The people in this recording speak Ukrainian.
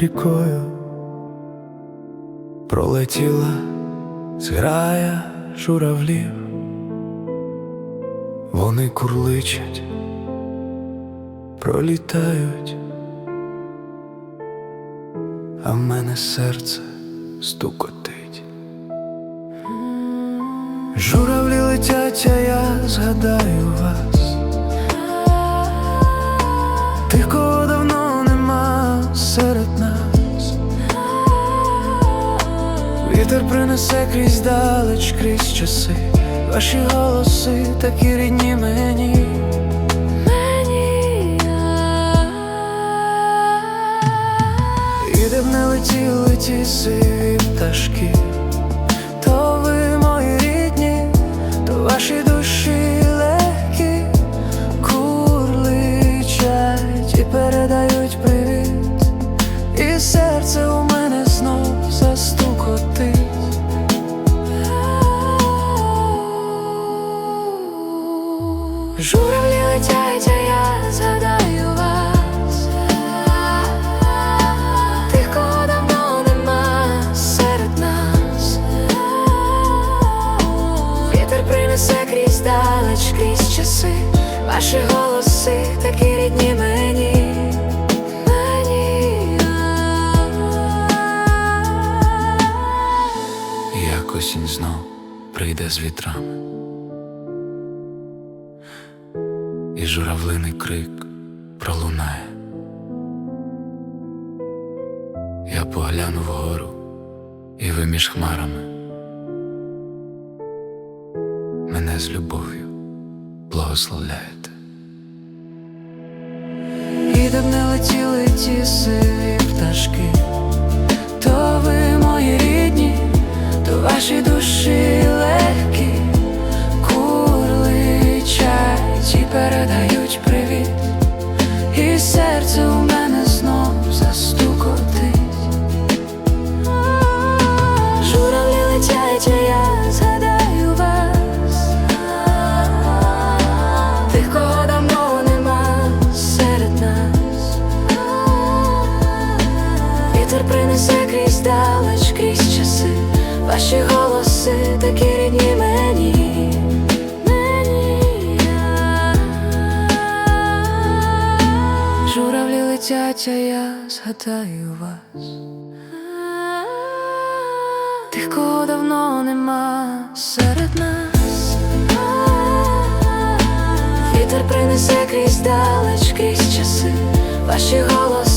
рікою пролетіла зграя журавлів, вони курличать, пролітають, а в мене серце стукотить. Журавлі летять, а я згадаю вас. Тих, Вітер принесе крізь далеч, крізь часи. Ваші голоси такі рідні мені. І де б не летіли ті сиві пташки, то ви мої рідні, то ваші душі легкі, курличать і передають привіт, і серце Журавлі летять, я згадаю вас. Тих, кого нема серед нас. Вітер принесе крізь далеч, часи. Ваші голоси такі рідні мені. Мені. Знов прийде з вітрами. І журавлиний крик пролунає. Я погляну вгору, і ви між хмарами. Мене з любов'ю благословляєте. І де не летіли ті сиві пташки, принесе крізь часи. Ваші голоси такі рідні. Мені. Журавлі летять, а я згадаю вас. Тих, кого давно нема серед нас. Вітер принесе крізь далеч, крізь часи. Ваші голоси